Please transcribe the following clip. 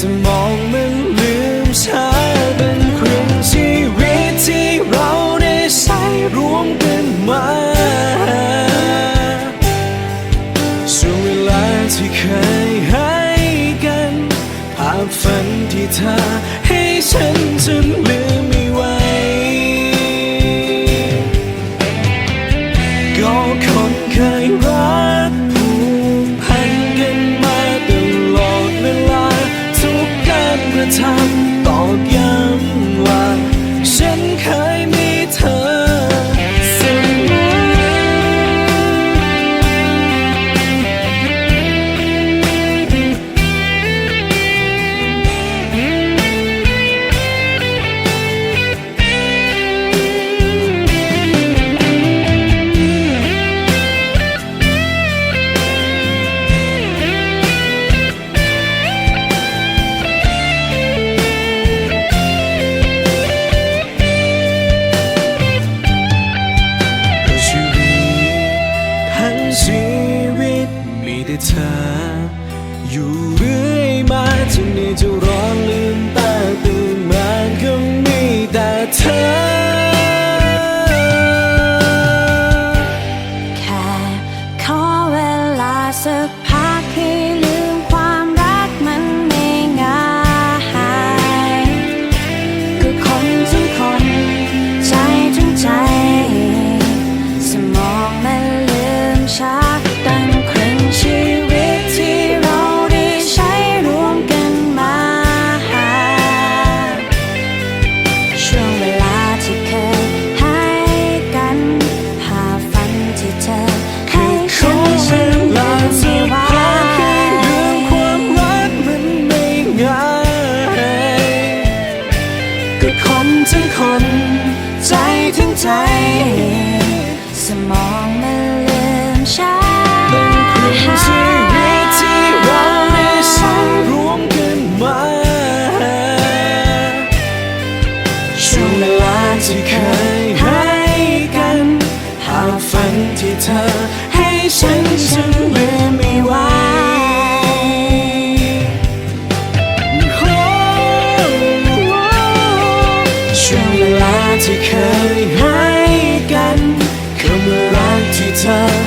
สมองมันลืมช้าเป็นครึ่งชีวิตที่เราได้ใช้รวมกันมาช่วงเวลาที่เคยให้กันภาพฝันที่เธอ เธอ อยู่เรื่อยมาจนนี่จะร้องลืมตาตื่นมาก็มีแต่เธอ แค่ขอเวลาสัก มาช่วงเวลาที่เคยให้กัน หากฝันที่เธอให้ฉันฉันลืมไม่ไหวช่วงเวลาที่เคยให้กันคำรักที่เธอ